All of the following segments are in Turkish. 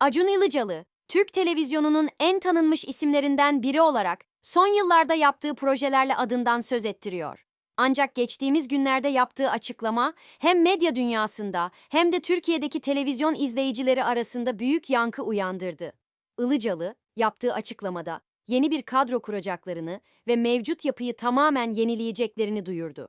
Acun Ilıcalı, Türk televizyonunun en tanınmış isimlerinden biri olarak son yıllarda yaptığı projelerle adından söz ettiriyor. Ancak geçtiğimiz günlerde yaptığı açıklama hem medya dünyasında hem de Türkiye'deki televizyon izleyicileri arasında büyük yankı uyandırdı. Ilıcalı, yaptığı açıklamada yeni bir kadro kuracaklarını ve mevcut yapıyı tamamen yenileyeceklerini duyurdu.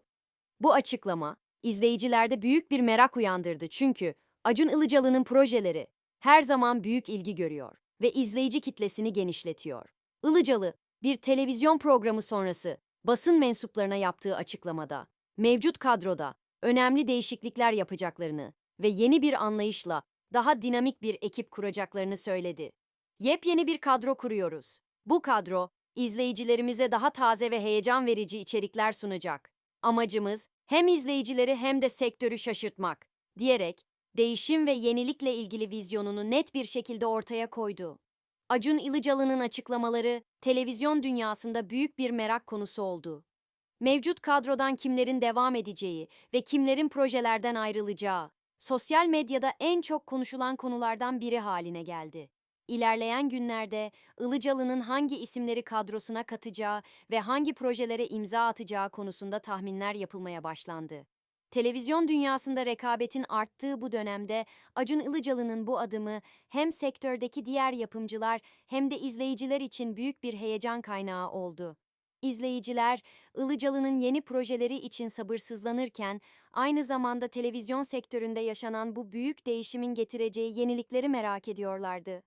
Bu açıklama, izleyicilerde büyük bir merak uyandırdı çünkü Acun Ilıcalı'nın projeleri her zaman büyük ilgi görüyor ve izleyici kitlesini genişletiyor. Ilıcalı, bir televizyon programı sonrası basın mensuplarına yaptığı açıklamada, mevcut kadroda önemli değişiklikler yapacaklarını ve yeni bir anlayışla daha dinamik bir ekip kuracaklarını söyledi. Yepyeni bir kadro kuruyoruz. Bu kadro, izleyicilerimize daha taze ve heyecan verici içerikler sunacak. Amacımız hem izleyicileri hem de sektörü şaşırtmak, diyerek değişim ve yenilikle ilgili vizyonunu net bir şekilde ortaya koydu. Acun Ilıcalı'nın açıklamaları televizyon dünyasında büyük bir merak konusu oldu. Mevcut kadrodan kimlerin devam edeceği ve kimlerin projelerden ayrılacağı, sosyal medyada en çok konuşulan konulardan biri haline geldi. İlerleyen günlerde Ilıcalı'nın hangi isimleri kadrosuna katacağı ve hangi projelere imza atacağı konusunda tahminler yapılmaya başlandı. Televizyon dünyasında rekabetin arttığı bu dönemde Acun Ilıcalı'nın bu adımı hem sektördeki diğer yapımcılar hem de izleyiciler için büyük bir heyecan kaynağı oldu. İzleyiciler, Ilıcalı'nın yeni projeleri için sabırsızlanırken, aynı zamanda televizyon sektöründe yaşanan bu büyük değişimin getireceği yenilikleri merak ediyorlardı.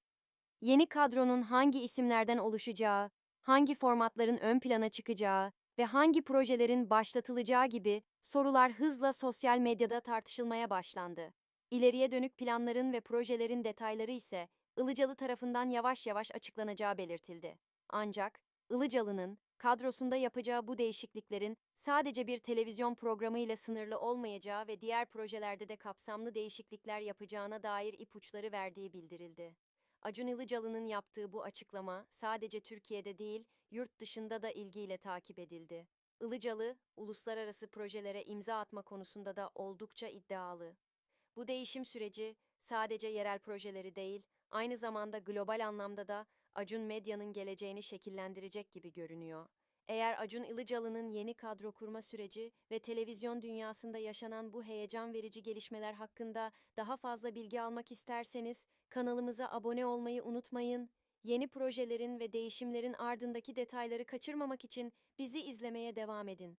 Yeni kadronun hangi isimlerden oluşacağı, hangi formatların ön plana çıkacağı ve hangi projelerin başlatılacağı gibi sorular hızla sosyal medyada tartışılmaya başlandı. İleriye dönük planların ve projelerin detayları ise Ilıcalı tarafından yavaş yavaş açıklanacağı belirtildi. Ancak Ilıcalı'nın kadrosunda yapacağı bu değişikliklerin sadece bir televizyon programıyla sınırlı olmayacağı ve diğer projelerde de kapsamlı değişiklikler yapacağına dair ipuçları verdiği bildirildi. Acun Ilıcalı'nın yaptığı bu açıklama sadece Türkiye'de değil, yurt dışında da ilgiyle takip edildi. Ilıcalı, uluslararası projelere imza atma konusunda da oldukça iddialı. Bu değişim süreci sadece yerel projeleri değil, aynı zamanda global anlamda da Acun Medya'nın geleceğini şekillendirecek gibi görünüyor. Eğer Acun Ilıcalı'nın yeni kadro kurma süreci ve televizyon dünyasında yaşanan bu heyecan verici gelişmeler hakkında daha fazla bilgi almak isterseniz kanalımıza abone olmayı unutmayın. Yeni projelerin ve değişimlerin ardındaki detayları kaçırmamak için bizi izlemeye devam edin.